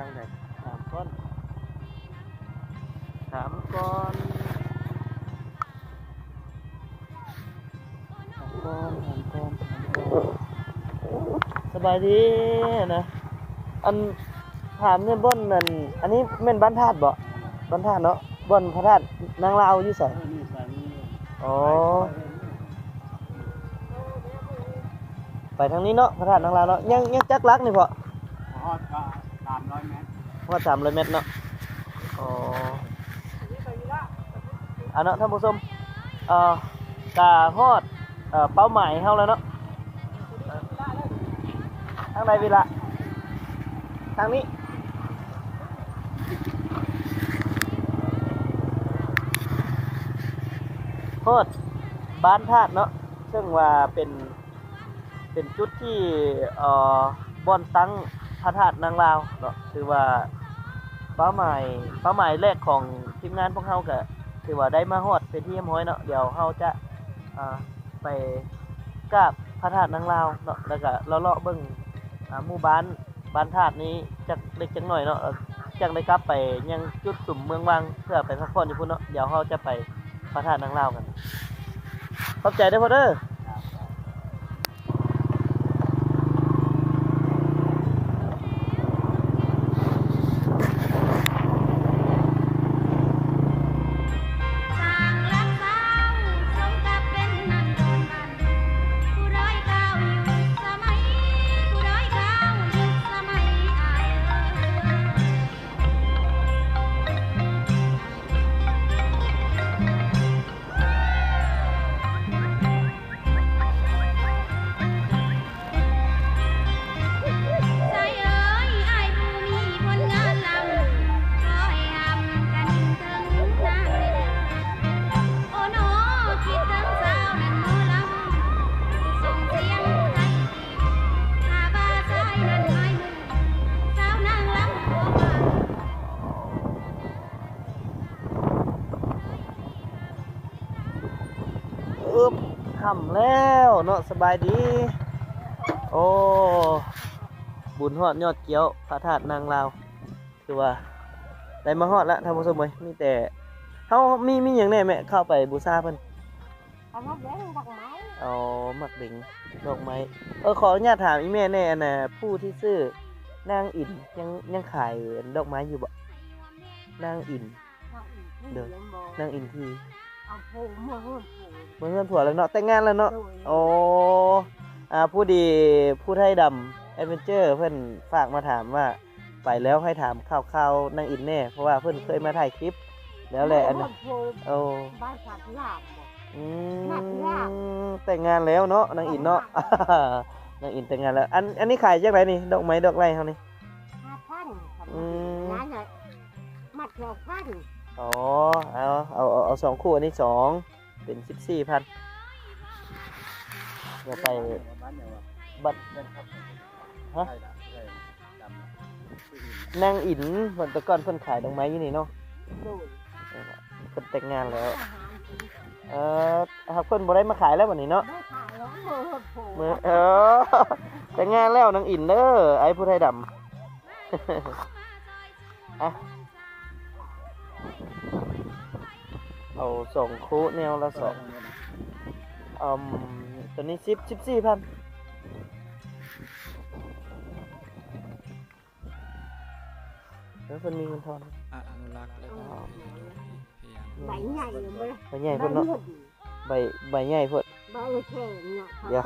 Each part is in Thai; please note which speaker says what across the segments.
Speaker 1: างไหนถามก้อนถามก้อนถามก้อนถามก้อนถามก้อนสบายดีนะ อันถามเนี่ยบ่อนนั่นอันนี้แม่นบ้านธาตุบ่บ้านธาตุเนาะบ่อนพระธาตุนางลาวอยู่ไส
Speaker 2: นี่สามี
Speaker 1: อ๋อ ไปทางนี้เนาะพระธาตุนางลาวเนาะยังยังจักรักนี่พอ
Speaker 2: ฮอดก็สามร้อยเม ตร
Speaker 1: ว่าสามร้อยเมตรเนาะอ๋ออันเนาะท่านผู้ชมเอ่อกาฮอดเอ่อเป้าหมายเฮาแล้วเนาะทางใดวิละทางนี้ฮอดบ้านธาตุเนาะซึ่งว่าเป็นเป็นจุดที่เอ่อบ่อนตั้งพระธาตุนางลาวเนาะคือว่า เป้าหมายเป้าหมายแรกของทีมงานพวกเฮาก็คือว่าได้มาฮอดเป็นที่เรียบร้อยเนาะเดี๋ยวเฮาจะอ่าไปกราบพระธาตุนางลาวเนาะแล้วก็เลาะๆเบิ่งอ่าหมู่บ้านบ้านธาตุนี้จักเล็กจักหน่อยเนาะจังได้กลับไปยังจุดสุ่มเมืองวังเพื่อไปพักผ่อนอยู่พุ่นเนาะเดี๋ยวเฮาจะไปพระธาตุนางลาวกันขอบใจเด้อพ่อเด้อ
Speaker 3: นาะ
Speaker 1: สบายดี โอ้ บุญฮอดยอดเกี้ยวพระธาตุนางลาว คือว่าได้มาฮอดแล้วท่านผู้ชมเว้ยมีแต่เฮามีมีหยังแน่แม่เข้าไปบูชาเพิ่น
Speaker 3: เอามาเลี้ยงดอกไม้
Speaker 1: เอาหมักเบ่งดอกไม้เออขออนุญาตถามอีแม่แน่อันน่ะผู้ที่ซื้อนางอินยังยังขายดอกไม้อยู่บ่นางอิน
Speaker 3: เดิน
Speaker 1: นางอินที
Speaker 3: เอาผูมือผู
Speaker 1: เมื่อเพื่อนผัวแล้วเนาะแต่งงานแล้วเนาะ
Speaker 3: โดย
Speaker 1: โอ้อาผู้ดีผู้ไทยดำแอดเวนเจอร์เพื่อนฝากมาถามว่า ไปแล้วให้ถามข่าวๆนางอินแน่ เพราะว่าเพื่อนเคยมาถ่ายคลิป แล้วแหละอันนั้น
Speaker 3: ผู
Speaker 1: โอ้
Speaker 3: บ้านสัตว์ลาบบอก
Speaker 1: อื
Speaker 3: น่าจะยาก
Speaker 1: มแต่งงานแล้วเนาะนางอินเนาะนางอินแต่งงานแล้ว อันอันนี้ขายจากไหนนี่ดอกไม้ดอกไรเขานี่
Speaker 3: ห้าพันครับ
Speaker 1: อืม
Speaker 3: นั่นน่ะมัดดอกพัน
Speaker 1: อ๋อเอาเอาเอาเอาสองคู่อันนี้สอง เป็นสิบสี่พันเดี๋ยวไป
Speaker 2: บ้านเนี่ยว่า
Speaker 1: บัตร
Speaker 2: เล่นครับ
Speaker 1: ฮะ
Speaker 2: ใช่ละใช่ดำนะชื่ออิน
Speaker 1: นางอินเพิ่นแตะก่อนเพิ่นขายดอกไม้อยู่นี่เนาะ
Speaker 3: โดย
Speaker 1: เพิ่นแต่งงานแล้ว
Speaker 3: อาหารกิน
Speaker 1: เออครับเพิ่นบ่ได้มาขายแล้ววันนี้เนาะ
Speaker 3: ได้ขายแล้วมือผู
Speaker 1: มื้อเออแต่งงานแล้วนางอินเด้อไอ้ผู้ไทยดำอะ เอาสองคู่แนวละสองอืมตัวนี้สิบสิบสี่พันแล้วเพิ่นมีเงินทอน
Speaker 4: อะอนุรักษ์และก็พยายาม
Speaker 3: ใบใหญ่เลย
Speaker 1: ใบใหญ่เพิ่นเนาะ
Speaker 3: ใบ
Speaker 1: ใบใบใหญ่เพิ่น
Speaker 3: ใบแข็งเนาะ
Speaker 1: เดี๋ยว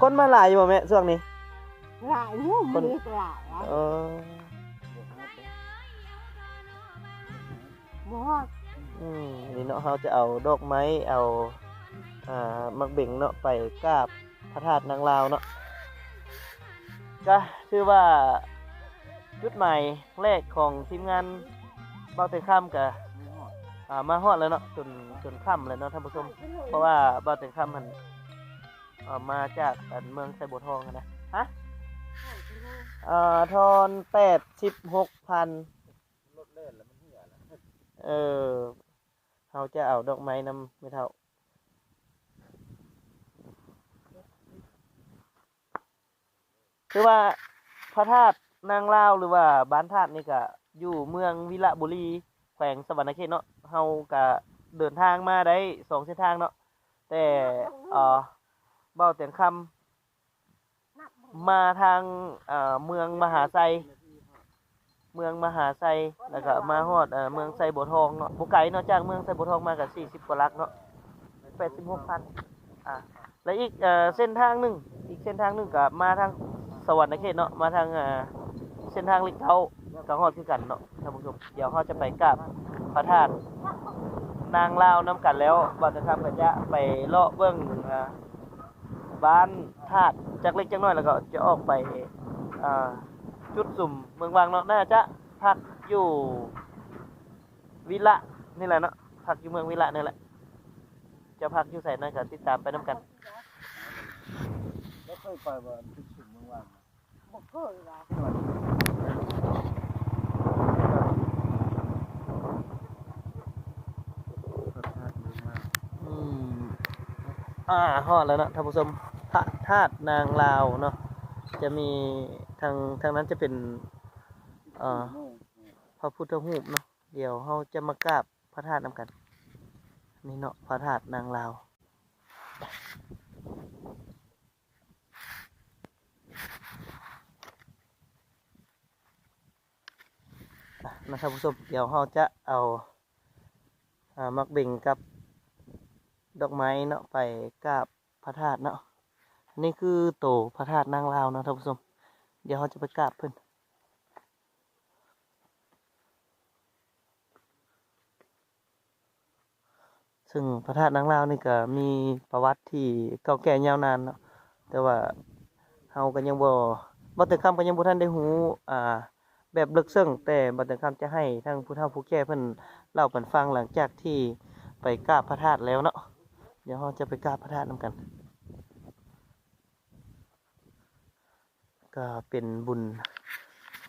Speaker 1: คนมาหลายอยู่บ่แม่ช่วงนี้
Speaker 3: หลายงูมีหลายอะ
Speaker 1: เออ
Speaker 3: หมด
Speaker 1: อืม นี่เนาะเราจะเอาดอกไม้เอาอ่ามักเบ่งเนาะไปกราบพระธาตุนางลาวเนาะก็คือว่าจุดหมายแรกของทีมงานเบาเตยข้ามกับอ่ามาฮอดแล้วเนาะจนจนค่ำเลยเนาะท่านผู้ชมเพราะว่าเบาเตยข้ามมันมาจากเมืองไซบัวทองนะฮะเอ่อทอนแปดสิบหกพัน
Speaker 2: เอ
Speaker 1: อ เขาจะเอาดอกไม้นำไม่เท่าคือว่าพระธาตุนางลาวหรือว่าบ้านธาตุนี่ก็อยู่เมืองวิระบุรี แขวงสวรรณเขตเนาะเฮาก็เดินทางมาได้สองเส้นทางเนาะแต่เอ่อเบ้าเตียงคำมาทางเอ่อเมืองมหาไซ เมืองมหาไซแล้วก็มาฮอดเอ่อเมืองไซบัวทองเนาะบ่ไกลเนาะจากเมืองไซบัวทองมาก็40กว่าลักเนาะ86,000อ่าและอีกเอ่อเส้นทางหนึงอีกเส้นทางหนึงก็มาทางสวรรณเขตเนาะมาทางเอ่อเส้นทางลิเกาก็ฮอดคือกันเนาะท่านผู้ชมเดี๋ยวเฮาจะไปกราบพระธาตุนางลาวนํกันแล้วบ่จะทำก็จะไปเลาะเบิ่งอ่าบ้านธาตุจักเล็กจักน้อยแล้วก็จะออกไปอ่า จุดสุ่มเมืองวังเนาะน่าจะพักอยู่วิระนี่แหละเนาะพักอยู่เมืองวิระนี่แหละ จะพักอยู่ไสนั่นก็ติดตามไปนํกัน
Speaker 2: แล้วเคยไปว่าทุกสิ่งเมื่อวาน
Speaker 3: บ่เคยว่า
Speaker 1: อืมอ่าฮอดแล้วเนาะท่านผู้ชมพระธาตุนางลาวเนาะ จะมีทางทางนั้นจะเป็นเอ่อพระพุทธรูปเนาะเดี๋ยวเราจะมากราบพระธาตุนำกัน นี่เนาะพระธาตุนางลาวอะนะท่านผู้ชมเดี๋ยวเราจะเอาอามักเบ่งกับดอกไม้เนาะไปกราบพระธาตุเนาะ นี่คือโตพระธาตุนางลาวนะท่านผู้ชม เดี๋ยวเราจะไปกราบเพิ่นซึ่งพระธาตุนางลาวนี่ก็มีประวัติที่เก่าแก่ยาวนานเนาะแต่ว่าเฮาก็ยังบ่บ่แต่คำก็ยังบ่ทันได้ฮู้อ่าแบบลึกซึ้งแต่บ่แต่คำจะให้ทางผู้เฒ่าผู้แก่เพิ่นเล่าเพิ่นฟังหลังจากที่ไปกราบพระธาตุแล้วเนาะเดี๋ยวเราจะไปกราบพระธาตุนำกัน ก็เป็นบุญ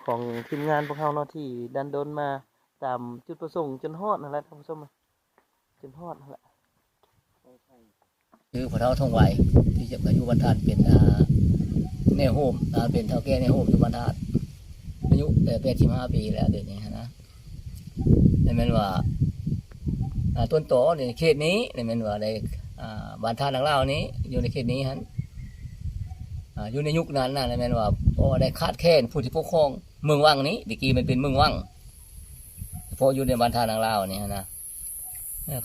Speaker 1: ของทีมงานพวกเราเนาะที่ดันโดนมาตามจุดประสงค์จนฮอดนั่นแหละท่านผู้ชมจนฮอดนั่นแหละ
Speaker 5: คือพระเท่าทองไหวที่จะอาอยุบรรทัดเป็นอ่าแน่โฮมเป็นเท่าแก่แน่โฮมอยู่บรรทัดอายุแต่แปดสิบห้าปีแล้วเดี๋ยวนี้นะนั่นแม่นว่าต้นโตในเขตนี้นั่นแม่นว่าในอ่าบรรทัดหลังเล่านี้อยู่ในเขตนี้ฮะ อยู่ในยุคนั้นนะนั่นแม่นว่าพอได้คาดแค้นผู้ที่ปกครองเมืองวังนี้ดีกีมันเป็นเมืองวังเพออยู่ในบรรทัดหลังเล่านี่นะ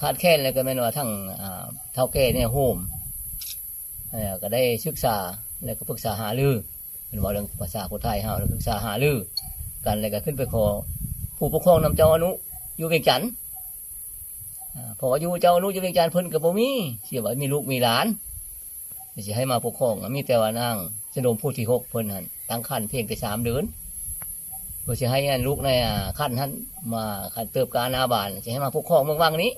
Speaker 5: คาดแค้นแล้วก็แม่นว่าทั้งเท่าแก่เนี่ยโฮมก็ได้ศึกษาแล้วก็ปรึกษาหารือเป็นว่าเรื่องภาษาคนไทยเฮาแล้วปรึกษาหารือกันแล้วก็ขึ้นไปขอผู้ปกครองนำเจ้าอนุอยู่เวียงจันทน์พออยู่เจ้าอนุอยู่เวียงจันทน์เพิ่นก็บ่มีเสียว่ามีลูกมีหลาน สิให้มาปกครองมีแต่ว่านางสนมผู้ที่หกเพิ่นหันตั้งครรภ์เพียงแต่สามเดือนเพื่อสิให้ลูกในอ่าคันท่านมาคันเติบกานาบานสิให้มาปกครองเมืองวังนี้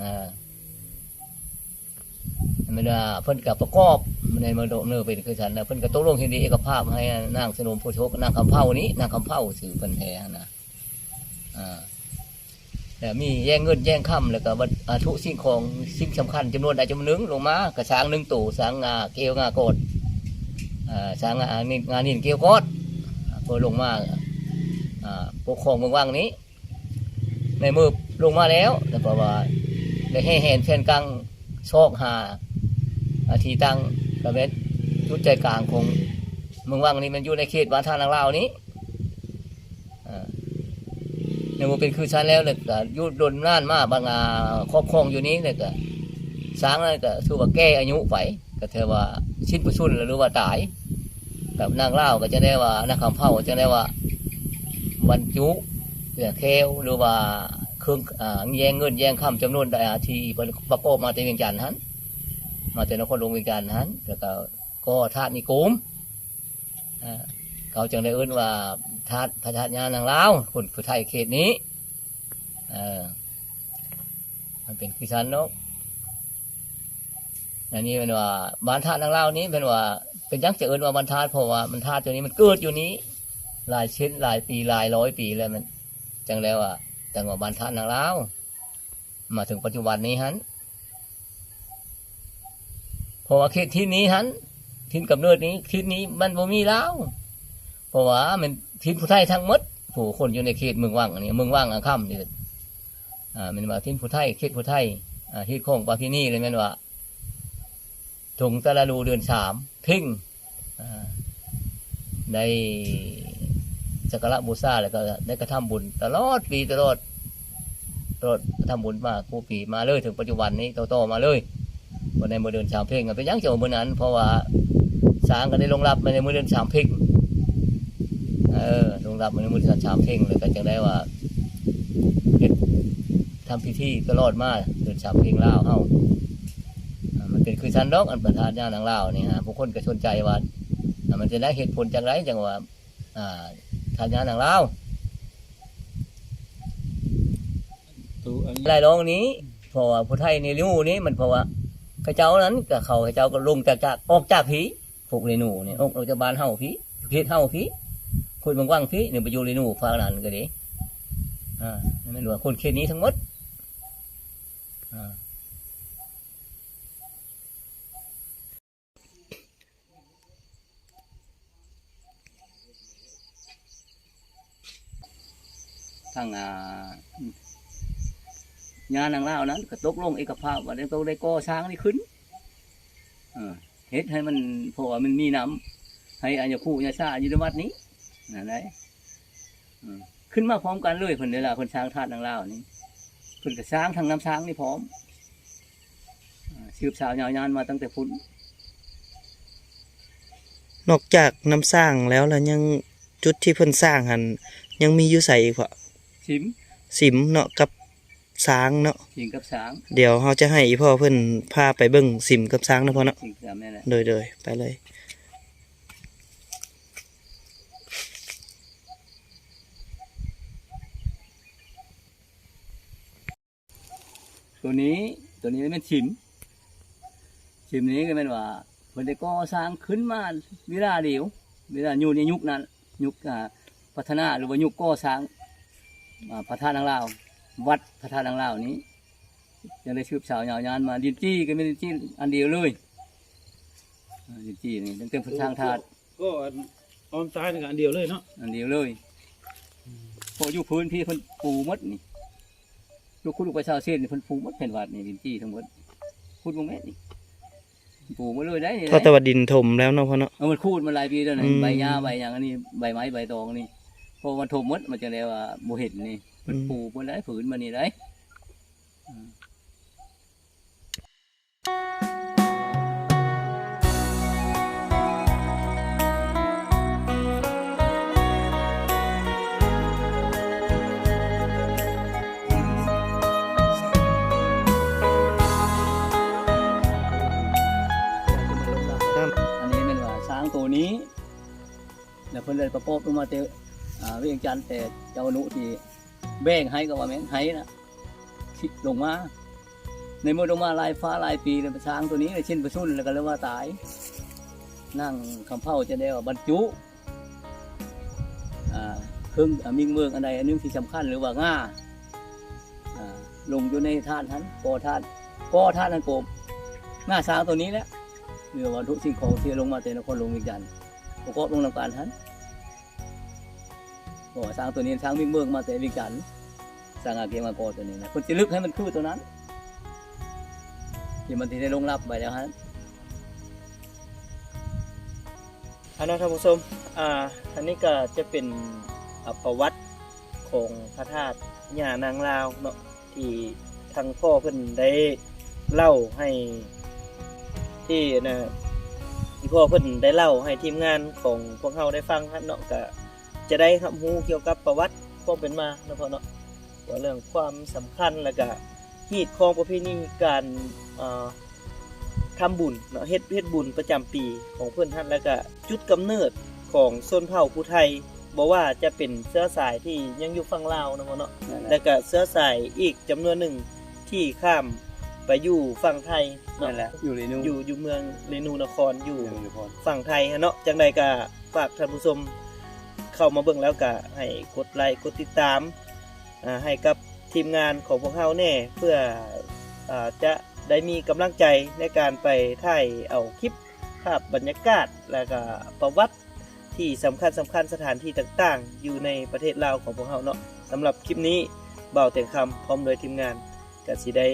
Speaker 5: อ่ามันว่าเพิ่นกับประกอบมันในมรดกเนื้อเป็นคือฉันนะเพิ่นก็ตกลงเห็นดีเอกภาพให้นางสนมผู้โชคนางคำเผานี้นางคำเผาสื่อเพิ่นแท้นะอ่า มีแย่งเงินแย่งค่ำแล้วก็วัตอาทุสิ่งของสิ่งสำคัญจำนวนใดจำนวนหนึ่งลงมากระช้างหนึ่งตู่สางงาเกลียวงาโกดสางงานินงานินเกลียวกอดอ่าเพื่อลงมาปกครองเมืองว่างนี้ ในมือลงมาแล้วแล้วก็ว่าได้ให้เห็นเส้นกลางซอกหาอาทีตั้งกระเบ็ดจุดใจกลางของเมืองว่างนี้มันอยู่ในเขตบ้านท่านางลาวนี้ ในมือเป็นคือชั้นแล้วเลยก็ยุดดนน่านมากบางอาครอบครองอยู่นี้เลยก็สร้างแล้วก็ถือว่าแก้อายุไปก็เทว่าชิ้นผู้ชุนหรือว่าตายกับนางเล่าก็จะได้ว่านักคำเผาจะได้ว่าบรรจุเรือเคลหรือว่าเครื่องอ่าแยงเงินแยงคำจำนวนใดอาทีประกอบมาแต่เวียงจันทน์นั้นมาแต่นครหลวงเวียงจันทน์นั้นแล้วก็ก็ธาตุนิกุมอ่าเขาจึงได้เอื้นว่า ธาตุพระธาตุญานางลาวคนผู้ไทยเขตนี้เออมันเป็นคือชันเนาะอันนี้เป็นว่าบานธาตุนางลาวนี้เป็นว่า เป็นยักษ์จะเอื้นว่าบานธาตุเพราะว่ามันธาตุตัวนี้มันเกิดอยู่นี้ หลายชิ้นหลายปีหลายร้อยปีแล้วมัน จังแล้วอะจังว่าบรรทัดนางลาวมาถึงปัจจุบันนี้ฮันเพราะว่าเขตที่นี้ฮันทินกำเนิดนี้ทินนี้มันบ่มีแล้ว เพราะว่ามันทินผู้ไทยทั้งหมดผู้คนอยู่ในเขตเมืองว่างอันนี้เมืองว่างอังค่ำนี่อ่ามันว่าทินผู้ไทยเขตผู้ไทยอ่าที่โค้งปาพินี่เลยแม่นว่าถงตะละลูเดือนสามเพ่งอ่าได้สักการะบูชาแล้วก็ได้กระทำบุญ ตลอดปีตลอดตลอดกระทำบุญมาคู่ปีมาเลยถึงปัจจุบันนี้โตๆมาเลยวันในมือเดินสามเพ่งเป็นยังเจ้ามือนั้น เพราะว่าสางกันได้ลงรับมาในมือเดินสามเพ่ง เออลงรับมาในมือเดินสามเพ่งเลยก็จะได้ว่าเฮ็ดทำพิธีตลอดมาเดินสามเพ่งลาวเฮาอ่ามันเป็นคือชันดอกอันประธานญาณทางลาวนี่ฮะผู้คนก็สนใจว่ามันจะได้เหตุผลจากไรจังว่าอ่าทานญาณทางลาวรายร้องนี้เพราะว่าผู้ไทยในริ้วนี้มันเพราะว่าเขาเจ้านั้นกับเขาเขาเจ้าก็ลงจากจากออกจากผีพวกเรนูเนี่ยออกจากบ้านเฮาผีเพศเฮาผี คนบางว่างผีเนี่ยไปอยู่เรนูฟ้านั้นก็ดีอ่าไม่รู้ว่าคนเขตนี้ทั้งหมดอ่าทางอ่าญาณนางเล่านั้นก็ตกลงเอกภาพว่าได้ต้องได้ก่อสร้างนี่ขึ้นเฮ็ดให้มันเพราะว่ามันมีน้ำให้อัญญคู่ญาชาอยู่ในวัดนี้ นั่นแหละเออขึ้นมาพร้อมกันเลยเพิ่นเวลาเพิ่นสร้างธาตุนางเล่าวนี่เพิ่นก็สร้างทางน้ำช้างนี่พร้อมเออสืบสาวยาวนานมาตั้งแต่พุ่น
Speaker 1: นอกจากน้ำสร้างแล้วแล้วยังจุดที่เพิ่นสร้างหันยังมีอยู่ใส่อีกพอ
Speaker 5: ชิม
Speaker 1: สิมเนาะกับสางเนาะ
Speaker 5: ชิงกับช้าง
Speaker 1: เดี๋ยวเราจะให้อีพ่อเพิ่นพาไปเบิ่งสิมกับสางเนาะพ่อเนาะ
Speaker 5: ชิงกับนี่นแหละ
Speaker 1: โดยโดยไปเลย
Speaker 5: ตัวนี้ตัวนี้เป็นชิม ชิมนี้ก็เป็นว่าเพิ่นได้ก่อสร้างขึ้นมาเวลาเดียวเวลาอยู่ในยุคนั้น ยุคอ่าพัฒนาหรือว่ายุคก่อสร้างอ่าพระธาตุนางลาว วัดพระธาตุนางลาวนี้ยังได้ชืบสาวยาวนานมาดินจี้ก็เป็นดินจี้อันเดียวเลยอ่าดินจี้นี่ตั้งแต่พระทางธาตุ
Speaker 2: ก็อันออมซ้ายนี่ก็อันเดียวเลยเนาะ
Speaker 5: อันเดียวเลยพออยู่พื้นที่เพิ่นปูหมดนี่ ลูกคุณลูกประชาเส้นนี่เพิ่นปูหมดแผ่นวัดนี่ดินจี้ทั้งหมดพูดบ่แม่นนี่ปูมาเลยได้นี่
Speaker 1: พอ
Speaker 5: ได้
Speaker 1: ตะวันดินถมแล้วเนาะพ่อเนาะ
Speaker 5: เอามันคูดมาหลายปีแล้วนะ
Speaker 1: อืม
Speaker 5: ใบหญ้าใบอย่างอันนี้ใบไม้ใบตองนี่พอมันถมหมดมันจะเรียกว่าโมเห็นนี่ มันปลูกมันได้ผืนมันนี่ได้อืม ประกอบลงมาเตเวียงจันต์แต่เจ้าอนุที่แบ่งให้ก็ว่าแม่นให้นะลงมา ในเมื่อลงมาลายฟ้าลายปีเลยช้างตัวนี้เลยชิ้นประชุนแล้วก็เลยว่าตาย นั่งคำเผาจะได้ว่าบรรจุเครื่องมิงเมืองอันใดอันนึงที่สำคัญหรือว่าง่าลงอยู่ในธาตุนั้นก่อธาตุก่อธาตุนั้นโกบง่าช้างตัวนี้แหละเรือวัตถุสิ่งของที่ลงมาแต่นครหลวงวิญญาณประกอบลงนำการทัน บอกว่าสร้างตัวนี้สร้างวิ่งเมืองมาแต่วิญญาณสร้างอาเกมาโกตัวนี้นะคนจะลึกให้มันคือตัวนั้นที่มันที่ได้ลงรับไปแล้วฮะ
Speaker 1: อันนั้นท่านผู้ชมอ่าอันนี้ก็จะเป็นประวัติของพระธาตุย่านางลาวเนาะที่ทางพ่อเพิ่นได้เล่าให้ที่นะที่พ่อเพิ่นได้เล่าให้ทีมงานของพวกเราได้ฟังครับเนาะก็ จะได้รับรู้เกี่ยวกับประวัติความเป็นมาเนาะพ่อเนาะว่าเรื่องความสำคัญแล้วก็ฮีดของประเพณีการอ่าทำบุญเนาะเฮ็ดเฮ็ดบุญประจำปีของเพื่อนท่านแล้วก็จุดกำเนิดของชนเผ่าผู้ไทยบอกว่าจะเป็นเสื้อสายที่ยังอยู่ฝั่งลาวนะพ่อเนาะแล้วก็เสื้อสายอีกจำนวนหนึ่งที่ข้ามไปอยู่ฝั่งไทยเนาะ
Speaker 5: นั่นแหละอยู่ในนู้น
Speaker 1: อยู่อยู่เมืองเรนูนครอยู่
Speaker 5: อยู่พอ
Speaker 1: ฝั่งไทยฮะเนาะจังใดก็ฝากท่านผู้ชม เข้ามาเบิ่งแล้วก็ให้กดไลค์กดติดตามให้กับทีมงานของพวกเราแน่เพื่ออจะได้มีกำลังใจในการไปถ่ายเอาคลิปภาพบรรยากาศ แล้วก็ประวัติที่สำคัญสำคัญสถานที่ต่างๆ อยู่ในประเทศลาวของพวกเราเนาะสำหรับคลิปนี้เบาแต่งคำพร้อมโดยทีมงานก็สิได้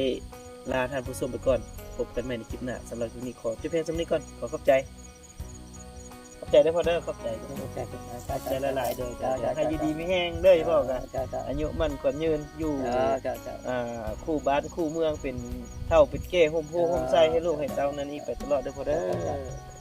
Speaker 1: ลาท่านผู้ชมไปก่อนพบกันใหม่ในคลิปหน้าสำหรับคลิปนี้ขอจบเพียงสำนี้ก่อนขอขอบใจ ขอบใจได้อพอเด้อขอบใจขอบใจหลายๆเด้อจ้าอยากให้อยู่ดีมีแห้งเด้อพ่อกัน
Speaker 5: จ้าจ้า
Speaker 1: อายุมันกว่ายืนอยู่
Speaker 5: จ้าจ้า
Speaker 1: อ่าคู่บ้านคู่เมืองเป็นเท่าเป็นเก้ห่มผู้ห่มใส่ให้ลูกให้เต้านั่นนี่ไปตลอดเด้อพอเด้อ